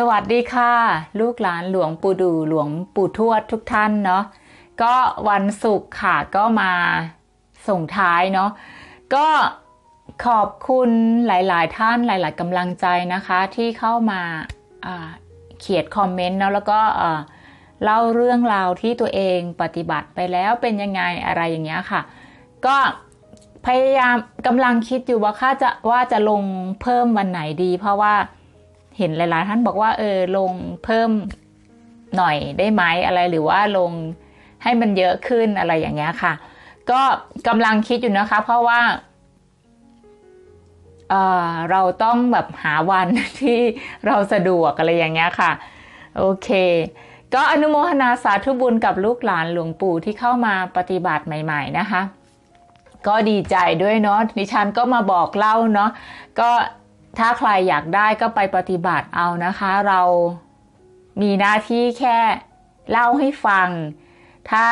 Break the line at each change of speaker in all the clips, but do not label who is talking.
สวัสดีค่ะ ลูกหลานหลวงปู่ดูหลวงปู่ทวดทุกท่านเนาะก็วันศุกร์ค่ะก็มาส่งท้ายเนาะก็ขอบคุณหลาย ๆ ท่านหลาย ๆกำลังใจนะคะที่เข้ามาเขียนคอมเมนต์เนาะแล้วก็เล่าเรื่องราวที่ตัวเองปฏิบัติไปแล้วเป็นยังไงอะไรอย่างเงี้ยค่ะ ก็พยายามกำลังคิดอยู่ว่าค่าจะว่าจะลงเพิ่มวันไหนดี เพราะว่า เห็นหลายๆท่านบอกว่าเออลงเพิ่มหน่อยได้ไหมอะไรหรือว่าลงให้มันเยอะขึ้นอะไรอย่างเงี้ยค่ะ ก็กำลังคิดอยู่นะคะ เพราะว่าเเราต้องแบบหาวันที่เราสะดวกอะไรอย่างเงี้ยค่ะ โอเค ก็อนุโมทนาสาธุบุญกับลูกหลานหลวงปู่ที่เข้ามาปฏิบัติใหม่ ๆ นะคะ ก็ดีใจด้วยเนาะดิฉันก็มาบอกเล่าเนาะก็ ถ้าใครอยากได้ก็ไปปฏิบัติเอานะคะ เรามีหน้าที่แค่เล่าให้ฟัง ถ้า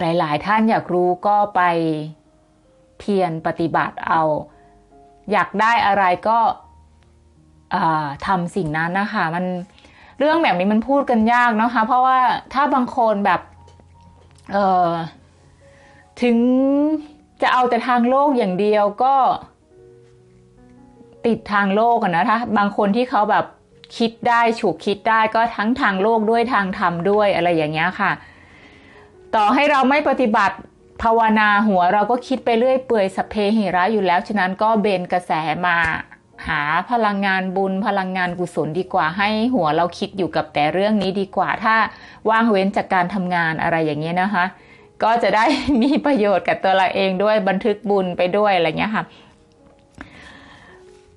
หลายๆ ท่านอยากรู้ก็ไปเพียรปฏิบัติเอา อยากได้อะไรก็ทำสิ่งนั้นนะคะ มันเรื่องแบบนี้มันพูดกันยากนะคะ เพราะว่าถ้าบางคนแบบถึงจะเอาแต่ทางโลกอย่างเดียวก็ ติดทางโลกนะถ้าบางคนที่เขาแบบคิดได้ฉุกคิดได้ก็ทั้งทางโลกด้วยทางธรรมด้วยอะไรอย่างเงี้ยค่ะ ต่อให้เราไม่ปฏิบัติภาวนาหัวเราก็คิดไปเรื่อยเปื่อยสเพเหระอยู่แล้ว ฉะนั้นก็เบนกระแสมาหาพลังงานบุญพลังงานกุศลดีกว่า ให้หัวเราคิดอยู่กับแต่เรื่องนี้ดีกว่า ถ้าว่างเว้นจากการทำงานอะไรอย่างเงี้ยนะคะ ก็จะได้มีประโยชน์กับตัวเราเองด้วยบันทึกบุญไปด้วยอะไรเงี้ยค่ะ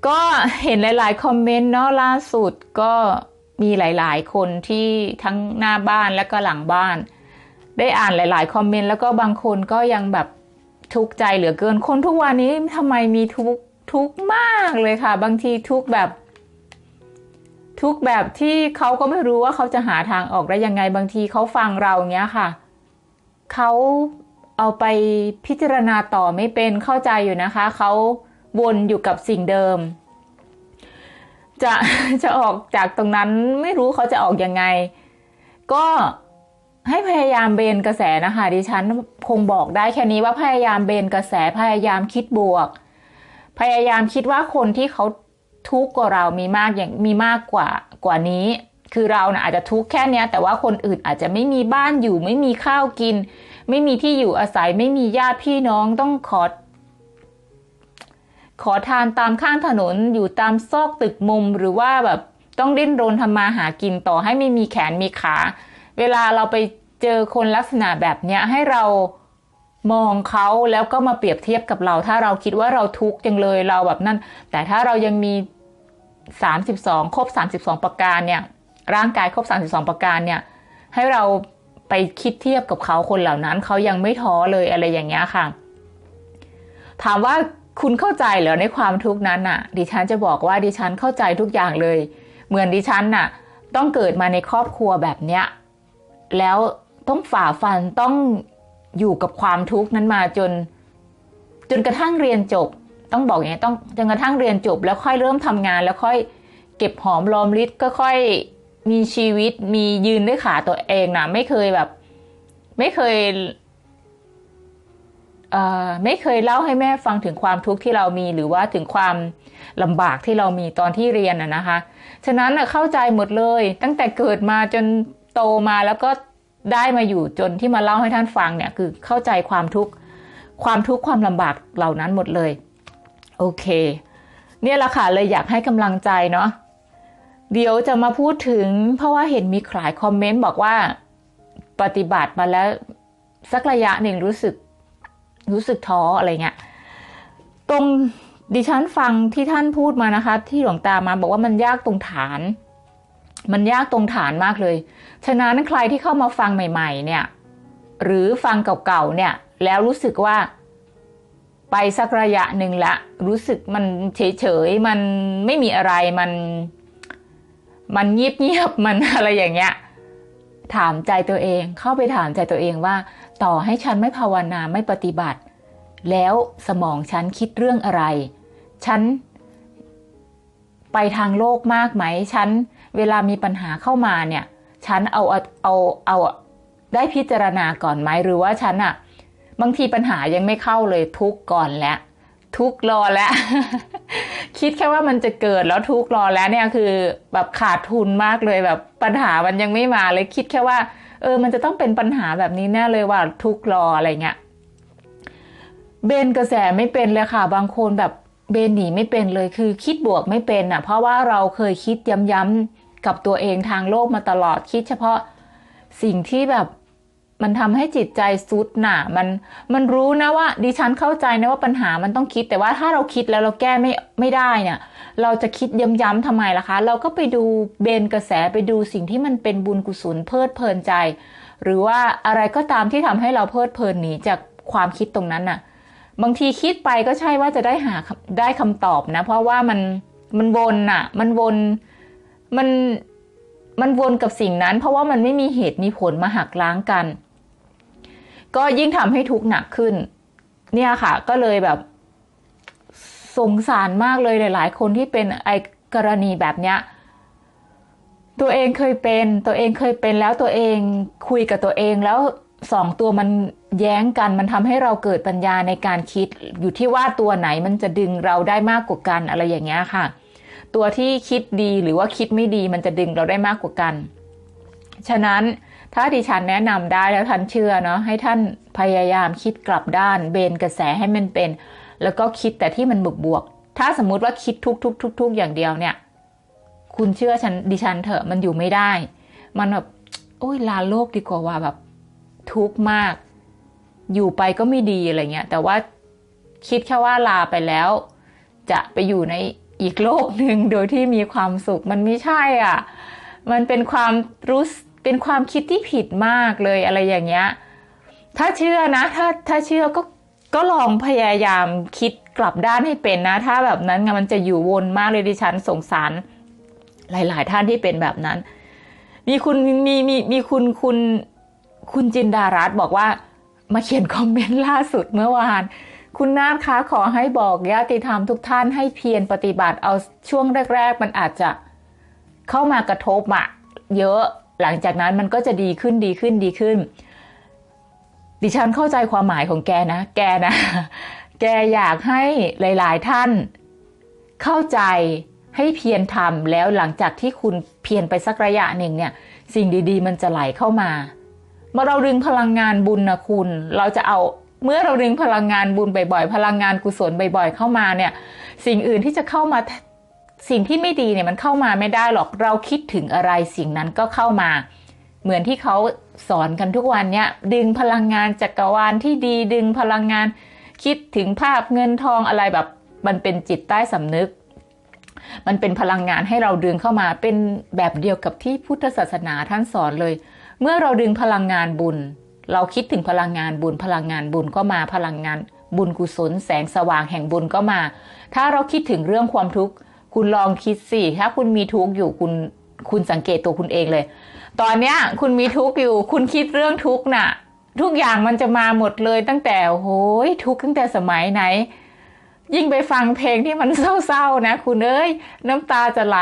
ก็เห็นหลาย ๆ คอมเมนต์เนาะล่าสุดก็มีหลาย ๆ คนที่ทั้งหน้าบ้านและก็หลังบ้าน ได้อ่านหลาย ๆ คอมเมนต์แล้วก็บางคนก็ยังแบบทุกข์ใจเหลือเกิน คนทุกวันนี้ทำไมมีทุกทุกมากเลยค่ะ บางทีทุกแบบ ทุกแบบที่เขาก็ไม่รู้ว่าเขาจะหาทางออกได้ยังไงบางทีเขาฟังเราเงี้ยค่ะเขาเอาไปพิจารณาต่อไม่เป็นเข้าใจอยู่นะคะเขา วนอยู่กับสิ่งเดิม จะจะออกจากตรงนั้นไม่รู้เขาจะออกยังไง ก็ให้พยายามเบนกระแสนะคะดิฉันคงบอกได้แค่นี้ว่าพยายามเบนกระแสพยายามคิดบวก พยายามคิดว่าคนที่เขาทุกข์กว่าเรามีมากอย่างมีมากกว่ากว่านี้ คือเรานะ่ะอาจจะทุกข์แค่นี้แต่ว่าคนอื่นอาจจะไม่มีบ้านอยู่ ไม่มีข้าวกิน ไม่มีที่อยู่อาศัยไม่มีญาติพี่น้องต้องขอ ขอทานตามข้างถนนอยู่ตามซอกตึกมุมหรือว่าแบบต้องดิ้นรนทำมาหากินต่อให้ไม่มีแขนมีขา เวลาเราไปเจอคนลักษณะแบบเนี้ยให้เรามองเขาแล้วก็มาเปรียบเทียบกับเรา ถ้าเราคิดว่าเราทุกข์จังเลยเราแบบนั้น แต่ถ้าเรายังมี 32 ครบ 32 ประการเนี่ย ร่างกายครบ 32 ประการเนี่ย ให้เราไปคิดเทียบกับเขาคนเหล่านั้น เขายังไม่ท้อเลยอะไรอย่างเงี้ยค่ะ ถามว่า คุณเข้าใจเหรอในความทุกข์นั้นน่ะ ดิฉันจะบอกว่าดิฉันเข้าใจทุกอย่างเลย เหมือนดิฉันน่ะ ต้องเกิดมาในครอบครัวแบบเนี้ยแล้วต้องฝ่าฟันต้องอยู่กับความทุกข์นั้นมาจน จนกระทั่งเรียนจบ ต้องบอกอย่างนี้ต้องจนกระทั่งเรียนจบ แล้วค่อยเริ่มทำงาน แล้วค่อยเก็บหอมรอมริดก็ค่อยมีชีวิตมียืนด้วยขาตัวเองนะไม่เคยแบบ ไม่เคย ไม่เคยเล่าให้แม่ฟังถึงความทุกข์ที่เรามีหรือว่าถึงความลำบากที่เรามีตอนที่เรียนอะนะคะ ฉะนั้นเข้าใจหมดเลย ตั้งแต่เกิดมาจนโตมาแล้วก็ได้มาอยู่จนที่มาเล่าให้ท่านฟังเนี่ยคือเข้าใจความทุกข์ความทุกข์ความลำบากเหล่านั้นหมดเลย โอเค เนี่ยแหละค่ะเลยอยากให้กำลังใจเนาะเดี๋ยวจะมาพูดถึง เพราะว่าเห็นมีหลายคอมเมนต์บอกว่าปฏิบัติมาแล้วสักระยะหนึ่งรู้สึก รู้สึกท้ออะไรเงี้ยตรงดิฉันฟังที่ท่านพูดมานะคะ ที่หลวงตามาบอกว่ามันยากตรงฐาน มันยากตรงฐานมากเลย ฉะนั้นใครที่เข้ามาฟังใหม่ ๆ เนี่ย หรือฟังเก่าๆเนี่ย แล้วรู้สึกว่าไปสักระยะหนึ่งละ รู้สึกมันเฉยๆมันไม่มีอะไรมันมันเงียบๆมันอะไรอย่างเงี้ย ถามใจตัวเอง เข้าไปถามใจตัวเองว่า ต่อให้ฉันไม่ภาวนาไม่ปฏิบัติ แล้วสมองฉันคิดเรื่องอะไร ฉันไปทางโลกมากไหม ฉันเวลามีปัญหาเข้ามาเนี่ย ฉันเอาเอาเอาเอาได้พิจารณาก่อนไหมหรือว่าฉันอะบางทีปัญหายังไม่เข้าเลยทุกก่อนแล้วทุกรอแล้ว คิดแค่ว่ามันจะเกิดแล้วทุกรอแล้วเนี่ยคือแบบขาดทุนมากเลยแบบปัญหามันยังไม่มาเลยคิดแค่ว่า เออ มันจะต้องเป็นปัญหาแบบนี้แน่เลยว่าทุกรออะไรเงี้ยเบนกระแสไม่เป็นเลยค่ะ บางคนแบบเบนหนีไม่เป็นเลยคือคิดบวกไม่เป็นอะ เพราะว่าเราเคยคิดย้ำๆกับตัวเองทางโลกมาตลอดคิดเฉพาะสิ่งที่แบบ มันทำให้จิตใจซุดหน่ะมันมันรู้นะว่า ดิฉันเข้าใจนะว่าปัญหามันต้องคิด แต่ว่าถ้าเราคิดแล้วเราแก้ไม่ไม่ได้เนี่ย เราจะคิดย้ำๆทำไมล่ะคะ เราก็ไปดูเบนกระแสไปดูสิ่งที่มันเป็นบุญกุศลเพลิดเพลินใจ หรือว่าอะไรก็ตามที่ทำให้เราเพลิดเพลินหนีจากความคิดตรงนั้นน่ะ บางทีคิดไปก็ใช่ว่าจะได้หาได้คำตอบนะ เพราะว่ามันมันวนน่ะ มันวนมันมันวนกับสิ่งนั้น เพราะว่ามันไม่มีเหตุมีผลมาหักล้างกัน ก็ยิ่งทำให้ทุกข์หนักขึ้น เนี่ยค่ะ ก็เลยแบบสงสารมากเลยหลาย ๆ คนที่เป็นไอกรณีแบบเนี้ยตัวเองเคยเป็นตัวเองเคยเป็นแล้วตัวเองคุยกับตัวเองแล้วสองตัวมันแย้งกันมันทำให้เราเกิดปัญญาในการคิดอยู่ที่ว่าตัวไหนมันจะดึงเราได้มากกว่ากันอะไรอย่างเงี้ยค่ะ ตัวที่คิดดีหรือว่าคิดไม่ดีมันจะดึงเราได้มากกว่ากัน ฉะนั้น ถ้าดิฉันแนะนำได้แล้วท่านเชื่อเนาะให้ท่านพยายามคิดกลับด้านเบนกระแสให้มันเป็น แล้วก็คิดแต่ที่มันบวกบวก ถ้าสมมุติว่าคิดทุกทุกทุกทุกอย่างเดียวเนี่ย คุณเชื่อฉันดิฉันเถอะมันอยู่ไม่ได้ มันแบบโอ้ยลาโลกดีกว่าว่าแบบ ทุกข์มาก อยู่ไปก็ไม่ดีอะไรเงี้ยแต่ว่าคิดแค่ว่าลาไปแล้ว จะไปอยู่ในอีกโลกหนึ่งโดยที่มีความสุขมันไม่ใช่อะ มันเป็นความรู้ เป็นความคิดที่ผิดมากเลยอะไรอย่างเงี้ย ถ้าเชื่อนะ ถ้าถ้าเชื่อก็ก็ลองพยายามคิดกลับด้านให้เป็นนะ ถ้าแบบนั้นมันจะอยู่วนมากเลยดิฉันสงสาร หลาย ๆ ท่านที่เป็นแบบนั้น มีคุณมีมีมีคุณคุณคุณจินดารัตบอกว่ามาเขียนคอมเมนต์ล่าสุดเมื่อวาน คุณนาคะขอให้บอกญาติธรรมทุกท่านให้เพียรปฏิบัติเอาช่วงแรก ๆ มันอาจจะเข้ามากระทบอะเยอะ หลังจากนั้นมันก็จะดีขึ้นดีขึ้นดีขึ้น ดิฉันเข้าใจความหมายของแกนะ แกนะ แกอยากให้หลาย ๆ ท่าน เข้าใจให้เพียรทำแล้วหลังจากที่คุณเพียรไปสักระยะหนึ่งเนี่ย สิ่งดี ๆ มันจะไหลเข้ามาเมื่อเราดึงพลังงานบุญนะคุณ เราจะเอาเมื่อเราดึงพลังงานบุญบ่อยๆ พลังงานกุศลบ่อยๆ เข้ามาเนี่ย สิ่งอื่นที่จะเข้ามา สิ่งที่ไม่ดีเนี่ยมันเข้ามาไม่ได้หรอกเราคิดถึงอะไรสิ่งนั้นก็เข้ามา เหมือนที่เขาสอนกันทุกวันเนี่ยดึงพลังงานจักรวาลที่ดีดึงพลังงาน คิดถึงภาพเงินทองอะไรแบบ มันเป็นจิตใต้สำนึก มันเป็นพลังงานให้เราดึงเข้ามาเป็นแบบเดียวกับที่พุทธศาสนาท่านสอนเลย เมื่อเราดึงพลังงานบุญ เราคิดถึงพลังงานบุญ พลังงานบุญก็มาพลังงานบุญกุศลแสงสว่างแห่งบุญก็มา ถ้าเราคิดถึงเรื่องความทุกข์ คุณลองคิดสิถ้าคุณมีทุกข์อยู่คุณคุณสังเกตตัวคุณเองเลย ตอนเนี้ย คุณมีทุกข์อยู่ คุณคิดเรื่องทุกข์น่ะ ทุกอย่างมันจะมาหมดเลยตั้งแต่โอ้ยทุกข์ตั้งแต่สมัยไหน ยิ่งไปฟังเพลงที่มันเศร้าๆนะ คุณเอ้ยน้ำตาจะไหล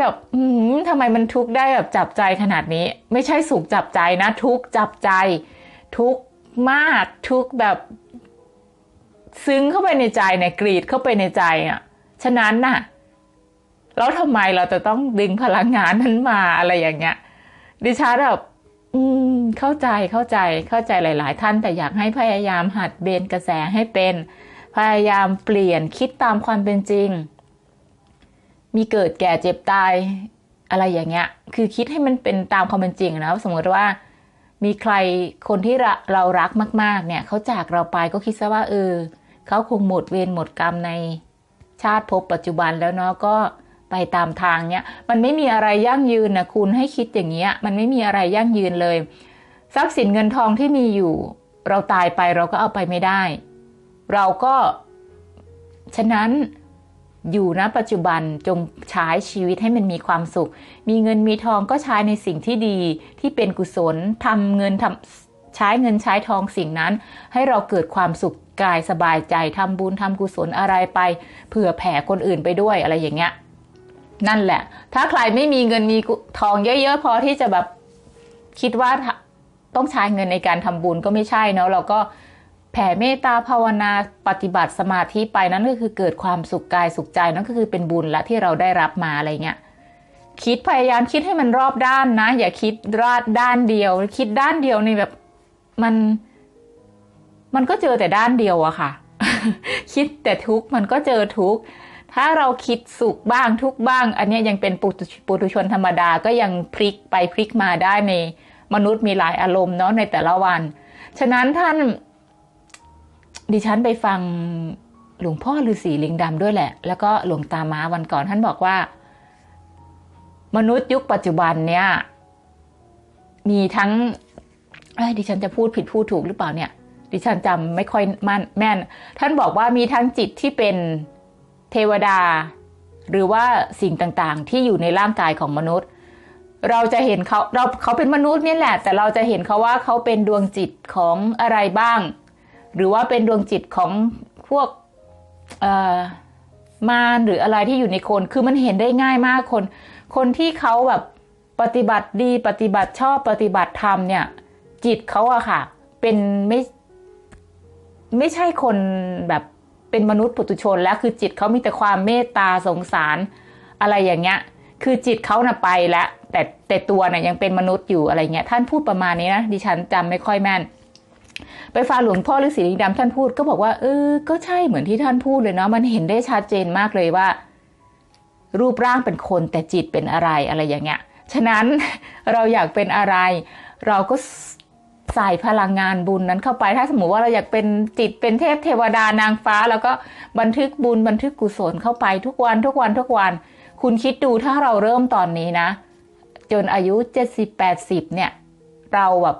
แบบอืมทำไมมันทุกข์ได้แบบจับใจขนาดนี้ ไม่ใช่สุขจับใจนะ ทุกข์จับใจ ทุกข์มากทุกข์แบบ ซึ้งเข้าไปในใจเนี่ยกรีดเข้าไปในใจอะฉะนั้นน่ะ แล้วทำไมเราจะต้องดึงพลังงานนั้นมาอะไรอย่างเงี้ย ดิฉันแบบอืมเข้าใจเข้าใจเข้าใจหลาย ๆ ท่านแต่อยากให้พยายามหัดเบนกระแสให้เป็น พยายามเปลี่ยนคิดตามความเป็นจริง มีเกิดแก่เจ็บตายอะไรอย่างเงี้ย คือคิดให้มันเป็นตามความเป็นจริงนะสมมติว่า มีใครคนที่เรารักมาก ๆ เนี่ยเขาจากเราไปก็คิดซะว่าเออเขาคงหมดเวรหมดกรรมในชาติภพปัจจุบันแล้วเนาะก็ ไปตามทางเนี้ยมันไม่มีอะไรยั่งยืนนะคุณให้คิดอย่างเงี้ยมันไม่มีอะไรยั่งยืนเลย ทรัพย์สินเงินทองที่มีอยู่ เราตายไปเราก็เอาไปไม่ได้ เราก็ฉะนั้นอยู่ณปัจจุบันจงใช้ชีวิตให้มันมีความสุข มีเงินมีทองก็ใช้ในสิ่งที่ดีที่เป็นกุศลทำเงินทำใช้เงินใช้ทองสิ่งนั้น ให้เราเกิดความสุขกายสบายใจทำบุญทำกุศลอะไรไปเผื่อแผ่คนอื่นไปด้วยอะไรอย่างเงี้ย นั่นแหละ ถ้าใครไม่มีเงินมีทองเยอะ ๆ พอที่จะแบบคิดว่าต้องใช้เงินในการทำบุญก็ไม่ใช่เนาะเราก็แผ่เมตตาภาวนาปฏิบัติสมาธิไปนั่นก็คือเกิดความสุขกายสุขใจนั่นก็คือเป็นบุญละที่เราได้รับมาอะไรเงี้ยคิดพยายามคิดให้มันรอบด้านนะ อย่าคิดราดด้านเดียว คิดด้านเดียวนี่แบบมัน มันก็เจอแต่ด้านเดียวอะค่ะ คิดแต่ทุกข์มันก็เจอทุกข์ ถ้าเราคิดสุขบ้างทุกบ้าง อันนี้ยังเป็นปุถุชนธรรมดาก็ยังพลิกไปพลิกมาได้ในมนุษย์มีหลายอารมณ์เนาะในแต่ละวัน ฉะนั้นท่าน ดิฉันไปฟังหลวงพ่อฤาษีลิงดำด้วยแหละ แล้วก็หลวงตาม้าวันก่อนท่านบอกว่า มนุษย์ยุคปัจจุบันเนี่ย มีทั้งดิฉันจะพูดผิดพูดถูกหรือเปล่าเนี่ย ดิฉันจำไม่ค่อยมั่นแม่น ท่านบอกว่ามีทั้งจิตที่เป็น เทวดา หรือว่าสิ่งต่างๆ ที่อยู่ในร่างกายของมนุษย์ เราจะเห็นเขาเราเขาเป็นมนุษย์นี่แหละ แต่เราจะเห็นเขาว่าเขาเป็นดวงจิตของอะไรบ้าง หรือว่าเป็นดวงจิตของพวกมารหรืออะไรที่อยู่ในคน คือมันเห็นได้ง่ายมากคน คนที่เขาแบบปฏิบัติดีปฏิบัติชอบปฏิบัติธรรมเนี่ย จิตเขาอะค่ะ เป็นไม่ไม่ใช่คนแบบ เป็นมนุษย์ปุถุชน แล้วคือจิตเขามีแต่ความเมตตาสงสาร อะไรอย่างเงี้ย คือจิตเขาน่ะไปแล้วแต่แต่ตัวน่ะยังเป็นมนุษย์อยู่อะไรเงี้ยท่านพูดประมาณนี้นะดิฉันจำไม่ค่อยแม่น ไปฟังหลวงพ่อฤาษีลิงดำท่านพูดก็บอกว่า เออ ก็ใช่เหมือนที่ท่านพูดเลยเนาะมันเห็นได้ชัดเจนมากเลยว่า รูปร่างเป็นคนแต่จิตเป็นอะไรอะไรอย่างเงี้ยฉะนั้นเราอยากเป็นอะไร เราก็ ใส่พลังงานบุญนั้นเข้าไป ถ้าสมมติว่าเราอยากเป็นจิตเป็นเทพเทวดานางฟ้า แล้วก็บันทึกบุญบันทึกกุศลเข้าไปทุกวันทุกวันทุกวัน คุณคิดดูถ้าเราเริ่มตอนนี้นะ จนอายุเจ็ดสิบแปดสิบเนี่ย เราแบบ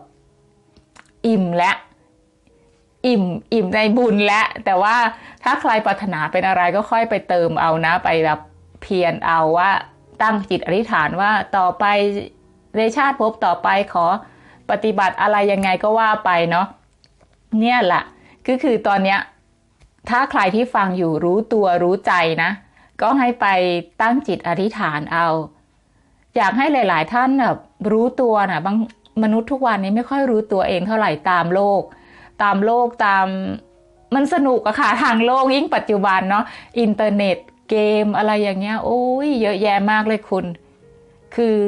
อิ่มและ อิ่มอิ่มในบุญและ แต่ว่าถ้าใครปรารถนาเป็นอะไรก็ค่อยไปเติมเอานะ ไปแบบเพียรเอาว่าตั้งจิตอธิษฐานว่าต่อไปในชาติภพต่อไปขอ ปฏิบัติอะไรยังไงก็ว่าไปเนาะเนี่ยแหละก็คือตอนเนี้ยถ้าใครที่ฟังอยู่รู้ตัวรู้ใจนะ ก็ให้ไปตั้งจิตอธิษฐานเอา อยากให้หลาย ๆ ท่านแบบรู้ตัวนะบางมนุษย์ทุกวันนี้ไม่ค่อยรู้ตัวเองเท่าไหร่ตามโลก ตามโลกตามมันสนุกอะค่ะทางโลกยิ่งปัจจุบันเนาะอินเทอร์เน็ตเกมอะไรอย่างเงี้ย โอ้ยเยอะแยะมากเลยคุณ คือ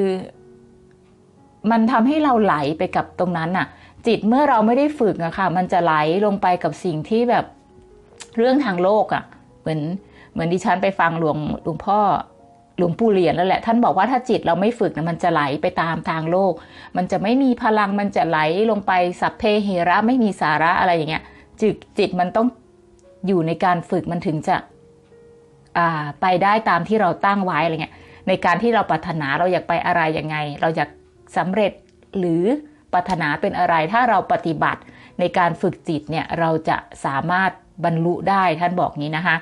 มันทำให้เราไหลไปกับตรงนั้นอะจิตเมื่อเราไม่ได้ฝึกอะค่ะ มันจะไหลลงไปกับสิ่งที่แบบเรื่องทางโลกอะเหมือนเหมือนดิฉันไปฟังหลวงหลวงพ่อหลวงปู่เหรียญแล้วแหละ ท่านบอกว่าถ้าจิตเราไม่ฝึกนะมันจะไหลไปตามทางโลก มันจะไม่มีพลังมันจะไหลลงไปสัพเพเหระไม่มีสาระอะไรอย่างเงี้ยจิตจิตมันต้องอยู่ในการฝึกมันถึงจะอ่าไปได้ตามที่เราตั้งไว้อะไรเงี้ยในการที่เราปรารถนาเราอยากไปอะไรยังไง เราอยาก สำเร็จหรือปรารถนาเป็นอะไรถ้าเราปฏิบัติในการฝึกจิตเนี่ยเราจะสามารถบรรลุได้ท่านบอกนี้นะคะ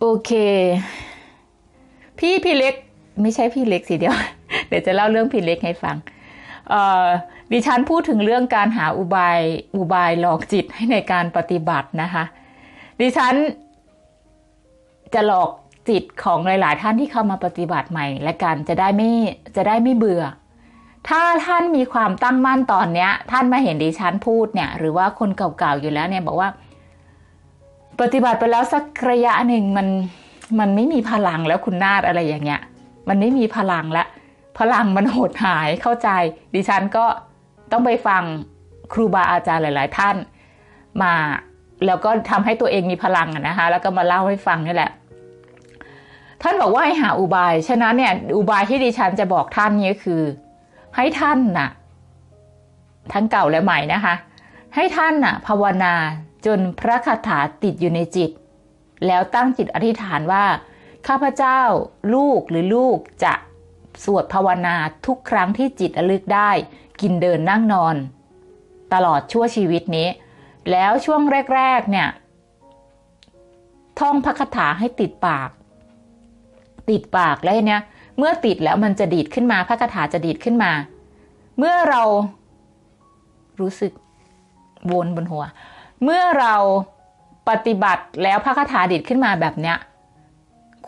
โอเค พี่พี่เล็กไม่ใช่พี่เล็กสิเดียว เดี๋ยวจะเล่าเรื่องพี่เล็กให้ฟังดิฉันพูดถึงเรื่องการหาอุบายอุบายหลอกจิตให้ในการปฏิบัตินะคะ ดิฉันจะหลอก จิตของหลาย ๆ ท่านที่เข้ามาปฏิบัติใหม่ และกันจะได้ไม่จะได้ไม่เบื่อ ถ้าท่านมีความตั้งมั่นตอนเนี้ย ท่านมาเห็นดิฉันพูดเนี่ย หรือว่าคนเก่าๆอยู่แล้วเนี่ยบอกว่า ปฏิบัติไปแล้วสักระยะหนึ่งมันมันไม่มีพลังแล้วคุณนาฏอะไรอย่างเงี้ย มันไม่มีพลังแล้วพลังมันหดหายเข้าใจ ดิฉันก็ต้องไปฟังครูบาอาจารย์หลาย ๆ ท่านมาแล้วก็ทำให้ตัวเองมีพลังนะคะ แล้วก็มาเล่าให้ฟังนี่แหละ ท่านบอกว่าให้หาอุบาย ฉะนั้นเนี่ยอุบายที่ดิฉันจะบอกท่านนี้คือ ให้ท่านน่ะ ทั้งเก่าและใหม่นะคะ ให้ท่านน่ะ ภาวนาจนพระคาถาติดอยู่ในจิต แล้วตั้งจิตอธิษฐานว่า ข้าพเจ้าลูกหรือลูกจะสวดภาวนาทุกครั้งที่จิตระลึกได้ กินเดินนั่งนอน ตลอดชั่วชีวิตนี้ แล้วช่วงแรก ๆ เนี่ย ท่องพระคาถาให้ติดปาก ติดปากแล้วเนี่ยเมื่อติดแล้วมันจะดีดขึ้นมาพระคาถาจะดีดขึ้นมา เมื่อเรารู้สึกวนบนหัว เมื่อเราปฏิบัติแล้วพระคาถาดีดขึ้นมาแบบเนี้ย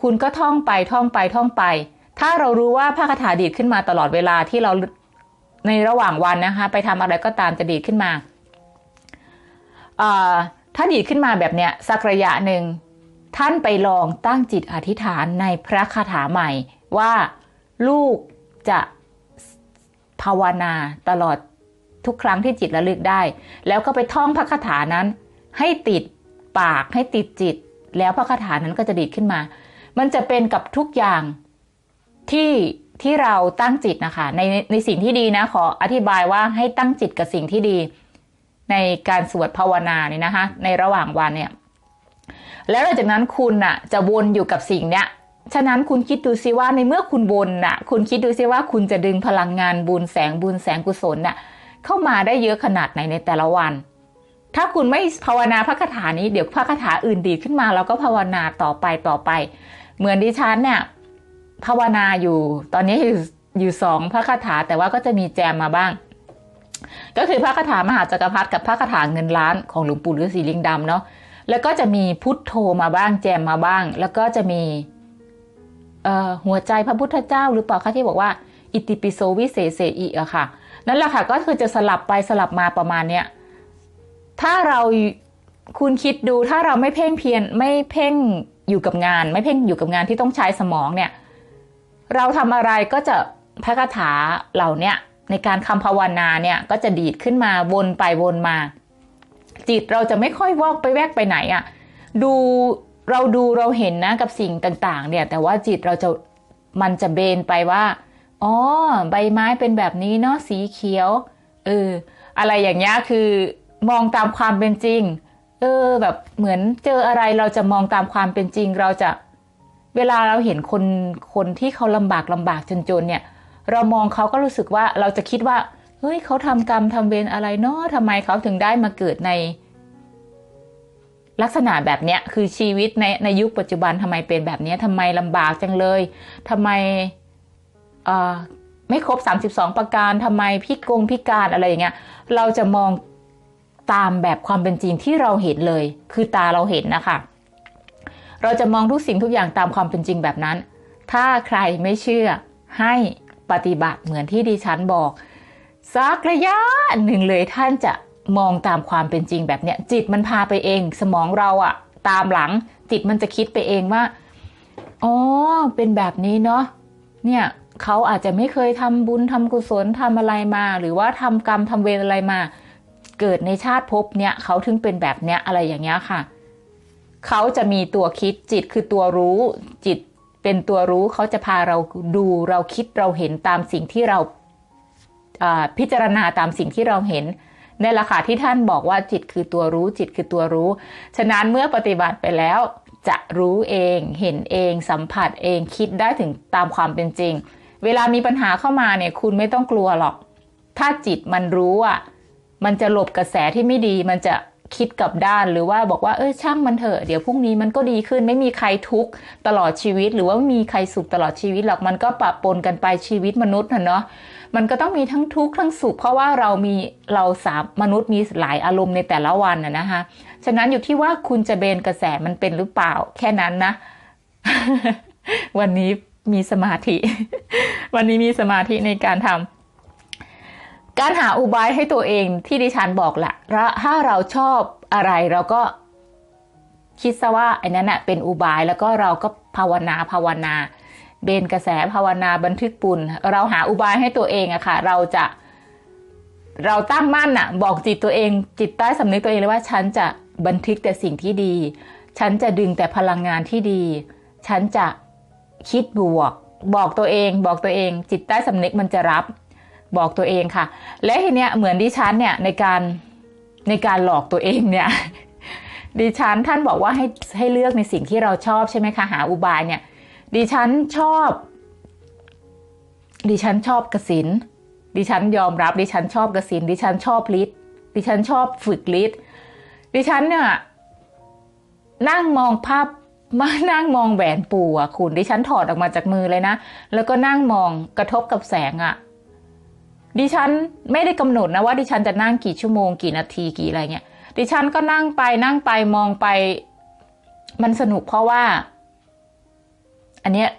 คุณก็ท่องไปท่องไปท่องไป ถ้าเรารู้ว่าพระคาถาดีดขึ้นมาตลอดเวลาที่เราในระหว่างวันนะคะ ไปทำอะไรก็ตามจะดีดขึ้นมาเอ่อถ้าดีดขึ้นมาแบบเนี้ยสักระยะหนึ่ง ท่านไปลองตั้งจิตอธิษฐานในพระคาถาใหม่ว่าลูกจะภาวนาตลอดทุกครั้งที่จิตระลึกได้ แล้วก็ไปท่องพระคาถานั้น ให้ติดปากให้ติดจิต แล้วพระคาถานั้นก็จะดีดขึ้นมา มันจะเป็นกับทุกอย่างที่ที่เราตั้งจิตนะคะ ในในสิ่งที่ดีนะขออธิบายว่าให้ตั้งจิตกับสิ่งที่ดี ในการสวดภาวนาเนี่ยนะคะ ในระหว่างวันเนี่ย แล้วหลังจากนั้นคุณน่ะจะวนอยู่กับสิ่งเนี้ยฉะนั้นคุณคิดดูซิว่าในเมื่อคุณวนน่ะ คุณคิดดูซิว่าคุณจะดึงพลังงานบุญแสงบุญแสงกุศลน่ะเข้ามาได้เยอะขนาดไหนในแต่ละวัน ถ้าคุณไม่ภาวนาพระคาถานี้เดี๋ยวพระคาถาอื่นดีขึ้นมาเราก็ภาวนาต่อไปต่อไป เหมือนดิฉันเนี่ยภาวนาอยู่ ตอนนี้อยู่อยู่สองพระคาถาแต่ว่าก็จะมีแจมมาบ้าง ก็คือพระคาถามหาจักรพรรดิกับพระคาถาเงินล้านของหลวงปู่ฤาษีลิงดำเนาะ แล้วก็จะมีพุทโธมาบ้างแจมมาบ้าง แล้วก็จะมีหัวใจพระพุทธเจ้าหรือเปล่าคะที่บอกว่า อิติปิโสวิเศษเสอิอะค่ะ นั่นแหละค่ะก็คือจะสลับไปสลับมาประมาณเนี้ยถ้าเราคุณคิดดูถ้าเราไม่เพ่งเพียรไม่เพ่งอยู่กับงาน ไม่เพ่งอยู่กับงานที่ต้องใช้สมองเนี่ย เราทำอะไรก็จะพระคาถาเหล่าเนี้ยในการคำภาวนาเนี่ยก็จะดีดขึ้นมาวนไปวนมา จิตเราจะไม่ค่อยวอกไปแวกไปไหนอะ่ะดูเราดูเราเห็นนะกับสิ่งต่างๆ เนี่ย แต่ว่าจิตเราจะมันจะเบนไปว่าอ๋อใบไม้เป็นแบบนี้เนาะสีเขียวเอออะไรอย่างเงี้ยคือมองตามความเป็นจริง เออ แบบเหมือนเจออะไรเราจะมองตามความเป็นจริง เราจะเวลาเราเห็นคนคนที่เขาลำบากลำบากจนๆเนี่ย เรามองเขาก็รู้สึกว่าเราจะคิดว่า เฮ้ยเขาทำกรรมทำเวรอะไรเนาะทำไมเขาถึงได้มาเกิดใน ลักษณะแบบเนี้ยคือชีวิตในในยุคปัจจุบันทำไมเป็นแบบเนี้ยทำไมลำบากจังเลยทำไมเอ่อไม่ครบ 32 ประการทำไมพิกงพิการอะไรอย่างเงี้ย เราจะมองตามแบบความเป็นจริงที่เราเห็นเลย คือตาเราเห็นนะคะเราจะมองทุกสิ่งทุกอย่างตามความเป็นจริงแบบนั้น ถ้าใครไม่เชื่อให้ปฏิบัติเหมือนที่ดิฉันบอก สักระยะหนึ่งเลยท่านจะมองตามความเป็นจริงแบบเนี้ยจิตมันพาไปเอง สมองเราอะตามหลัง จิตมันจะคิดไปเองว่าอ๋อเป็นแบบนี้เนาะเนี่ยเขาอาจจะไม่เคยทำบุญทำกุศลทำอะไรมา หรือว่าทำกรรมทำเวรอะไรมา เกิดในชาติภพเนี่ยเขาถึงเป็นแบบเนี้ยอะไรอย่างเงี้ยค่ะ เขาจะมีตัวคิดจิตคือตัวรู้จิตเป็นตัวรู้เขาจะพาเราดูเราคิดเราเห็นตามสิ่งที่เรา พิจารณาตามสิ่งที่เราเห็นในราคาที่ท่านบอกว่าจิตคือตัวรู้จิตคือตัวรู้ ฉะนั้นเมื่อปฏิบัติไปแล้ว จะรู้เองเห็นเอง สัมผัสเองคิดได้ถึงตามความเป็นจริง เวลามีปัญหาเข้ามาเนี่ยคุณไม่ต้องกลัวหรอก ถ้าจิตมันรู้อะมันจะหลบกระแสที่ไม่ดี มันจะคิดกับด้านหรือว่าบอกว่าเออช่างมันเถอะเดี๋ยวพรุ่งนี้มันก็ดีขึ้นไม่มีใครทุกข์ตลอดชีวิต หรือว่าไม่มีใครสุขตลอดชีวิตหรอกมันก็ปะปนกันไปชีวิตมนุษย์นะเนาะ มันก็ต้องมีทั้งทุกข์ทั้งสุขเพราะว่าเรามีเราสามมนุษย์มีหลายอารมณ์ในแต่ละวันนะนะคะฉะนั้นอยู่ที่ว่าคุณจะเบนกระแสมันเป็นหรือเปล่า แค่นั้นนะ วันนี้มีสมาธิ วันนี้มีสมาธิในการทำการหาอุบายให้ตัวเองที่ดิฉันบอกแหละถ้าเราชอบอะไรเราก็คิดซะว่าไอ้นั้นนะเป็นอุบายแล้วก็เราก็ภาวนาภาวนา เบนกระแสภาวนาบันทึกปุญเราหาอุบายให้ตัวเองอะค่ะ เราจะเราตั้งมั่นอะบอกจิตตัวเอง จิตใต้สำนึกตัวเองเลยว่า ฉันจะบันทึกแต่สิ่งที่ดี ฉันจะดึงแต่พลังงานที่ดี ฉันจะคิดบวก บอกตัวเอง บอกตัวเอง จิตใต้สำนึกมันจะรับ บอกตัวเองค่ะ และทีเนี้ยเหมือนดิฉันเนี่ยในการในการหลอกตัวเองเนี่ยดิฉันท่านบอกว่าให้ให้เลือกในสิ่งที่เราชอบใช่ไหมคะหาอุบายเนี่ย ดิฉันชอบ ดิฉันชอบกสินดิฉันยอมรับ ดิฉันชอบกสินดิฉันชอบลิศดิฉันชอบฝึกลิศดิฉันเนี่ยนั่งมองภาพมานั่งมองแหวนปู่อะคุณดิฉันถอดออกมาจากมือเลยนะ แล้วก็นั่งมองกระทบกับแสงอะ ดิฉันไม่ได้กำหนดนะว่า ดิฉันจะนั่งกี่ชั่วโมงกี่นาทีกี่อะไรเงี้ย ดิฉันก็นั่งไปนั่งไปมองไป มันสนุกเพราะว่า เนี้ย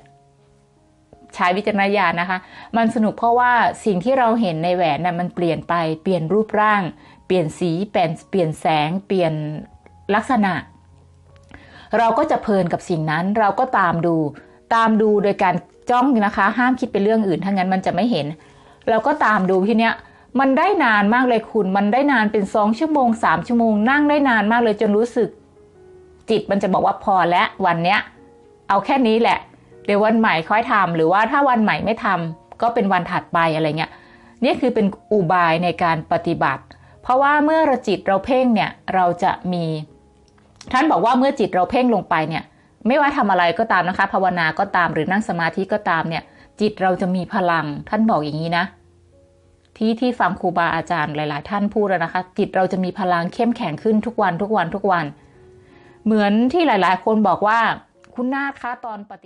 ใช้วิจารณญาณนะคะ มันสนุกเพราะว่าสิ่งที่เราเห็นในแหวนน่ะมันเปลี่ยนไป เปลี่ยนรูปร่าง เปลี่ยนสี เปลี่ยนเปลี่ยนแสง เปลี่ยนลักษณะ เราก็จะเพลินกับสิ่งนั้น เราก็ตามดู ตามดูโดยการจ้องนะคะ ห้ามคิดเป็นเรื่องอื่น ถ้างั้นมันจะไม่เห็น เราก็ตามดูทีเนี้ย มันได้นานมากเลยคุณ มันได้นานเป็นสองชั่วโมงสามชั่วโมง นั่งได้นานมากเลยจนรู้สึก จิตมันจะบอกว่าพอแล้ววันเนี้ย เอาแค่นี้แหละ เดี๋ยววันใหม่ค่อยทำหรือว่าถ้าวันใหม่ไม่ทำก็เป็นวันถัดไปอะไรเงี้ยนี่คือเป็นอุบายในการปฏิบัติ เพราะว่าเมื่อเราจิตเราเพ่งเนี่ยเราจะมี ท่านบอกว่าเมื่อจิตเราเพ่งลงไปเนี่ยไม่ว่าทำอะไรก็ตามนะคะภาวนาก็ตามหรือนั่งสมาธิก็ตามเนี่ยจิตเราจะมีพลังท่านบอกอย่างนี้นะ ที่ที่ฟังครูบาอาจารย์หลาย ๆ ท่านพูดแล้วนะคะ จิตเราจะมีพลังเข้มแข็งขึ้นทุกวันทุกวันทุกวัน เหมือนที่หลาย ๆ คนบอกว่าคุณนาคคะตอนปฏิ